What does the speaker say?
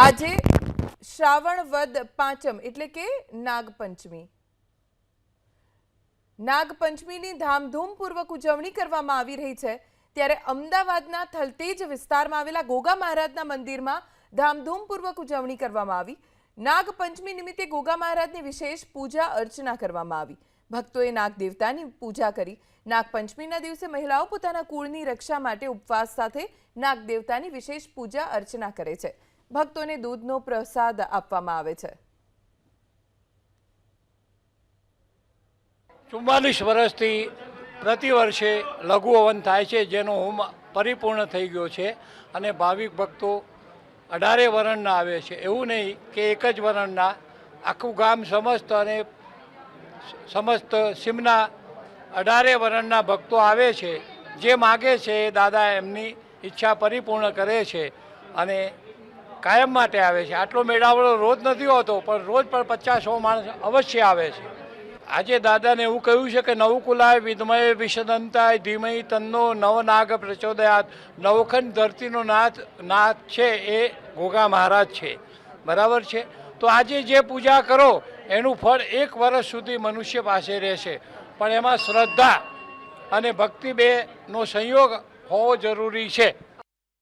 આજે શ્રાવણ વદ પાંચમ એટલે કે નાગપંચમી. નાગપંચમીની ધામધૂમપૂર્વક ઉજવણી કરવામાં આવી રહી છે. ત્યારે અમદાવાદના થલતેજ વિસ્તારમાં આવેલા ગોગા મહારાજના મંદિરમાં ધામધૂમપૂર્વક ઉજવણી કરવામાં આવી. નાગપંચમી નિમિત્તે ગોગા મહારાજની વિશેષ પૂજા અર્ચના કરવામાં આવી. ભક્તોએ નાગદેવતાની પૂજા કરી. નાગપંચમીના દિવસે મહિલાઓ પોતાના કુળની રક્ષા માટે ઉપવાસ સાથે નાગદેવતાની વિશેષ પૂજા અર્ચના કરે છે. ભક્તોને દૂધનો પ્રસાદ આપવામાં આવે છે. ચુમ્માલીસ વર્ષથી પ્રતિ વર્ષે લઘુ હવન થાય છે, જેનો હોમ પરિપૂર્ણ થઈ ગયો છે અને ભાવિક ભક્તો અઢારે વર્ણના આવે છે. એવું નહીં કે એક જ વર્ણના. આખું ગામ સમસ્ત અને સમસ્ત સિમના અઢારે વર્ણના ભક્તો આવે છે. જે માગે છે એ દાદા એમની ઈચ્છા પરિપૂર્ણ કરે છે અને કાયમ માટે આવે છે. આટલો મેળાવડો રોજ નથી હોતો, પણ રોજ પણ પચાસ સો માણસ અવશ્ય આવે છે. આજે દાદાને એવું કહ્યું છે કે નવકુલાય વિદ્મય વિષદંતાય ધીમય તન્નો નવનાગ પ્રચોદયાત. નવખંડ ધરતીનો નાથ નાથ છે એ ગોગા મહારાજ છે. બરાબર છે? તો આજે જે પૂજા કરો, એનું ફળ એક વર્ષ સુધી મનુષ્ય પાસે રહેશે. પણ એમાં શ્રદ્ધા અને ભક્તિ બેનો સંયોગ હોવો જરૂરી છે.